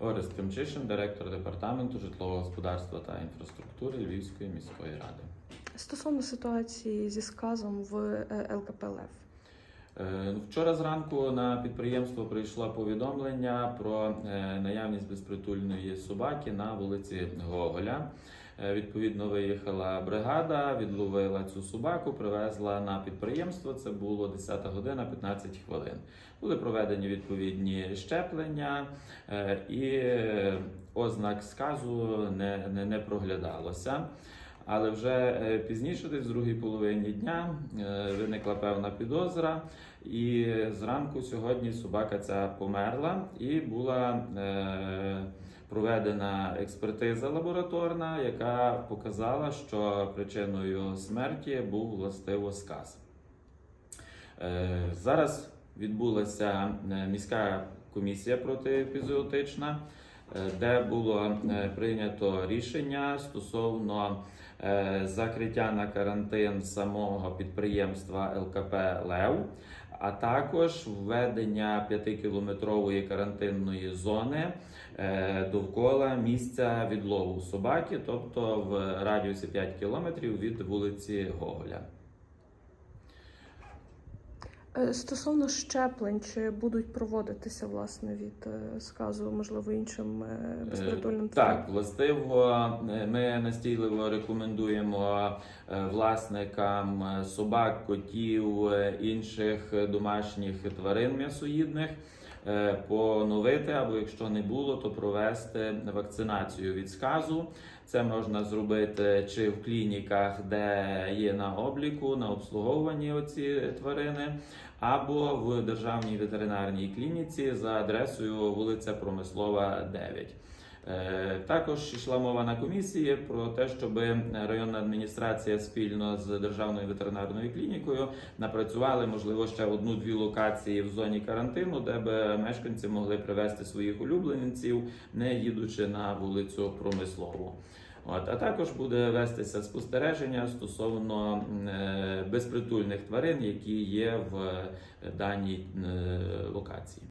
Орест Тимчишин, директор департаменту житлового господарства та інфраструктури Львівської міської ради. Стосовно ситуації зі сказом в е, ЛКП «Лев». Ну, Вчора зранку на підприємство прийшло повідомлення про е, наявність безпритульної собаки на вулиці Гоголя. Е, Відповідно, виїхала бригада, відловила цю собаку, привезла на підприємство. Це було 10 година 15 хвилин. Були проведені відповідні щеплення, е, і е, ознак сказу не, не, не проглядалося. Але вже е, пізніше, десь в другій половині дня, е, виникла певна підозра, і зранку сьогодні собака ця померла і була е, проведена експертиза лабораторна, яка показала, що причиною смерті був властиво сказ. Зараз відбулася міська комісія протиепізоотична, е, де було е, прийнято рішення стосовно е, закриття на карантин самого підприємства ЛКП Лев, а також введення 5-кілометрової карантинної зони е, довкола місця відлову собаки, тобто в радіусі 5 кілометрів від вулиці Гоголя. Е, Стосовно щеплень, чи будуть проводитися власне від е, сказу, можливо, іншим е, безпритульним? Так, властиво, ми настійливо рекомендуємо власникам собак, котів, інших домашніх тварин м'ясоїдних поновити, або якщо не було, то провести вакцинацію від сказу. Це можна зробити чи в клініках, де є на обліку, на обслуговуванні оці тварини, або в державній ветеринарній клініці за адресою вулиця Промислова 9. Е, Також йшла мова на комісії про те, щоб районна адміністрація спільно з державною ветеринарною клінікою напрацювали можливо ще одну-дві локації в зоні карантину, де би мешканці могли привезти своїх улюбленців, не їдучи на вулицю Промислову. От, а також буде вестися спостереження стосовно е, безпритульних тварин, які є в е, даній е, локації.